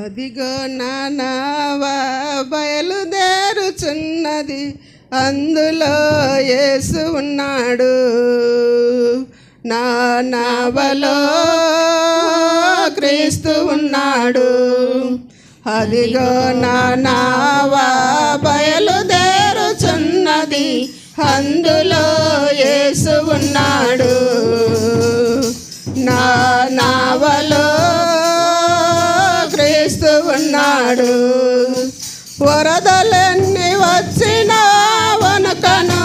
అదిగో నానావా బయలుదేరుచున్నది. అందులో యేసు ఉన్నాడు. నా నావలో క్రీస్తు ఉన్నాడు. అదిగో నానావా బయలుదేరుచున్నది. అందులో యేసు ఉన్నాడు. నానావలో ఉన్నాడు వరదలన్నీ వచ్చిన వనకను.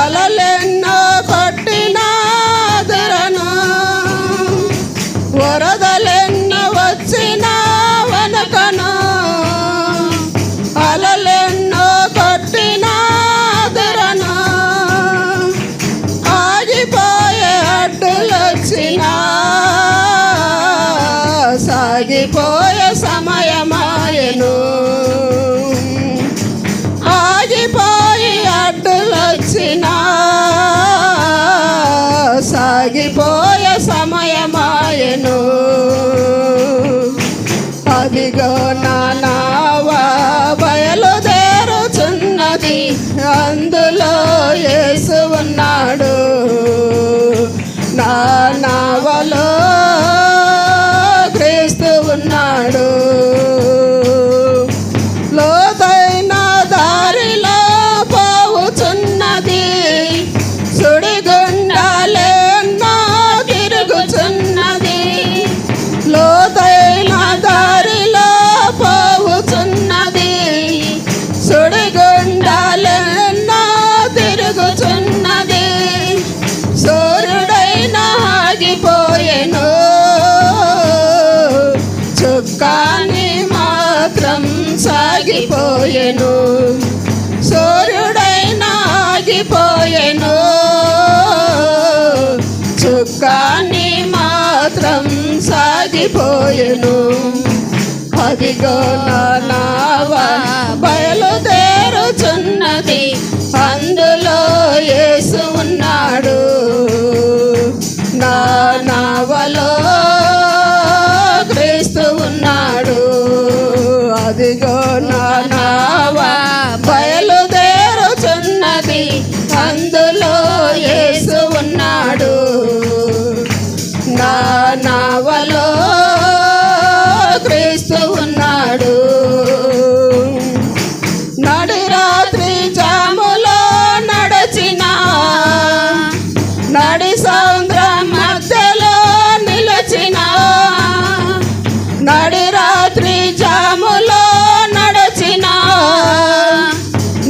అలలెన్నో కొట్టిన దురను. వరదలెన్నో వచ్చిన వనకను. అలలెన్నో కొట్టిన దురను. ఆగిపోయే అడ్డులొచ్చిన సాగిపో అదిగో నా నావా బయలుదేరుచున్నది అందులో సాగిపోయెను సూర్యుడైన ఆగిపోయెను. చుక్కాని మాత్రం సాగిపోయెను. అదిగో నావ బయలుదేరుచున్నది. అందులో యేసు ఉన్నాడు. నా నావలో నడి రాత్రి జాములో నడచిన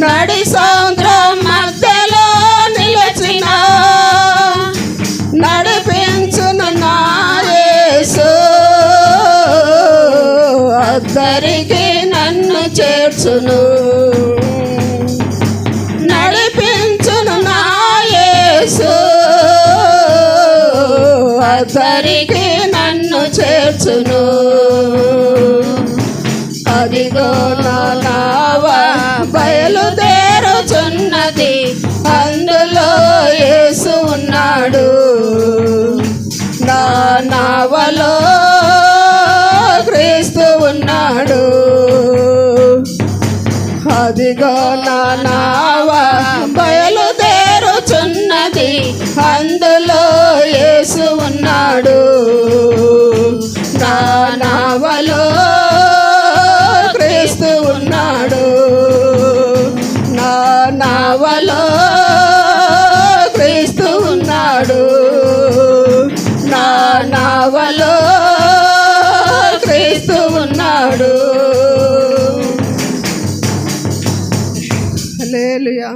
నడి సముద్రం మధ్యలో నిలచిన నడిపించును నాయసు అద్దరికి నన్ను చేర్చును. వద్దరికి నన్ను చేర్చును. అదిగో నావ బయలుదేరుచున్నది. అందులో యేసు ఉన్నాడు. నా నావలో క్రీస్తు ఉన్నాడు. అదిగో నా నావ బయలుదేరుచున్నది. అందు యేసు ఉన్నాడు. నా నావలో క్రీస్తు ఉన్నాడు. నా నావలో క్రీస్తు ఉన్నాడు. నా నావలో క్రీస్తు ఉన్నాడు. లేలుయా